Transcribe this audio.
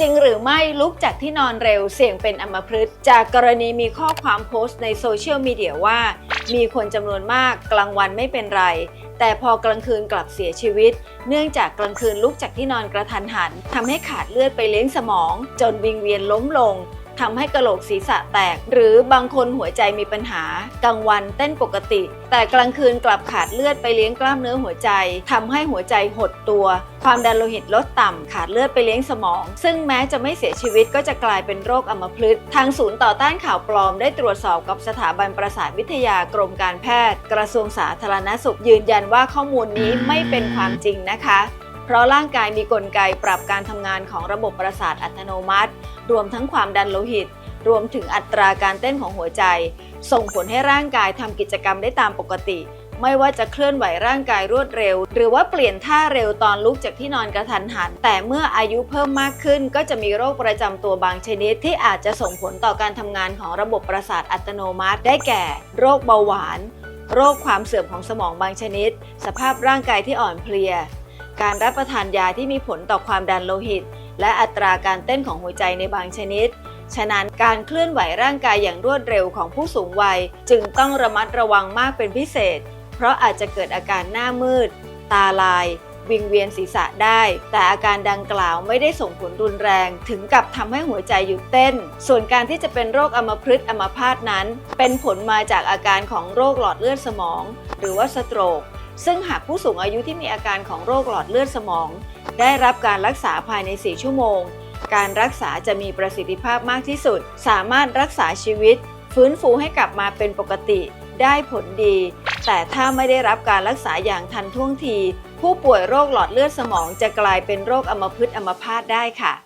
จริงหรือไม่ลุกจากที่นอนเร็วเสี่ยงเป็นอัมพฤกษ์จากกรณีมีข้อความโพสต์ในโซเชียลมีเดียว่า มีคนจำนวนมากกลางวันไม่เป็นไร แต่พอกลางคืนกลับเสียชีวิต เนื่องจากกลางคืนลุกจากที่นอนกระทันหันทำให้ขาดเลือดไปเลี้ยงสมอง จนวิงเวียนล้มลง ทำให้กระโหลกศีรษะแตก หรือบางคนหัวใจมีปัญหากลางวันเต้นปกติ แต่กลางคืนกลับขาดเลือดไปเลี้ยงกล้ามเนื้อหัวใจทำให้หัวใจหดตัว ความดันโลหิตลดต่ำขาดเลือดไปเลี้ยงสมอง ซึ่งแม้จะไม่เสียชีวิตก็จะกลายเป็นโรคอัมพฤกษ์ทางศูนย์ต่อต้านข่าวปลอมได้ตรวจสอบกับสถาบันประสาทวิทยากรมการแพทย์ กระทรวงสาธารณสุขยืนยันว่าข้อมูลนี้ไม่เป็นความจริงนะคะ เพราะร่างกายมีกลไกปรับการทำงานของระบบประสาทอัตโนมัติ รวมทั้งความดันโลหิต รวมถึงอัตราการเต้นของหัวใจ ส่งผลให้ร่างกายทำกิจกรรมได้ตามปกติ ไม่ว่าจะเคลื่อนไหวร่างกายรวดเร็ว หรือว่าเปลี่ยนท่าเร็วตอนลุกจากที่นอนกระทันหัน แต่เมื่ออายุเพิ่มมากขึ้น ก็จะมีโรคประจำตัวบางชนิด ที่อาจจะส่งผลต่อการทำงานของระบบประสาทอัตโนมัติ ได้แก่ โรคเบาหวาน โรคความเสื่อมของสมองบางชนิด สภาพร่างกายที่อ่อนเพลีย การรับประทานยาที่มีผลต่อความดันโลหิต และอัตราการเต้นของหัวใจในบางชนิด ฉะนั้นการเคลื่อนไหวร่างกายอย่างรวดเร็วของผู้สูงวัย จึงต้องระมัดระวังมากเป็นพิเศษ เพราะอาจจะเกิดอาการหน้ามืด ตาลาย วิงเวียนศีรษะได้ แต่อาการดังกล่าวไม่ได้ส่งผลรุนแรง ถึงกับทำให้หัวใจหยุดเต้น ส่วนการที่จะเป็นโรคอัมพฤกษ์อัมพาตนั้น เป็นผลมาจากอาการของโรคหลอดเลือดสมอง หรือว่าสโตรก ซึ่งหากผู้สูงอายุที่มีอาการของโรคหลอดเลือดสมอง ได้รับการรักษาภายใน 4 ชั่วโมง การรักษาจะมีประสิทธิภาพมากที่สุด สามารถรักษาชีวิต ฟื้นฟูให้กลับมาเป็นปกติได้ผลดี แต่ถ้าไม่ได้รับการรักษาอย่างทันท่วงที ผู้ป่วยโรคหลอดเลือดสมองจะกลายเป็นโรคอัมพฤกษ์อัมพาตได้ค่ะ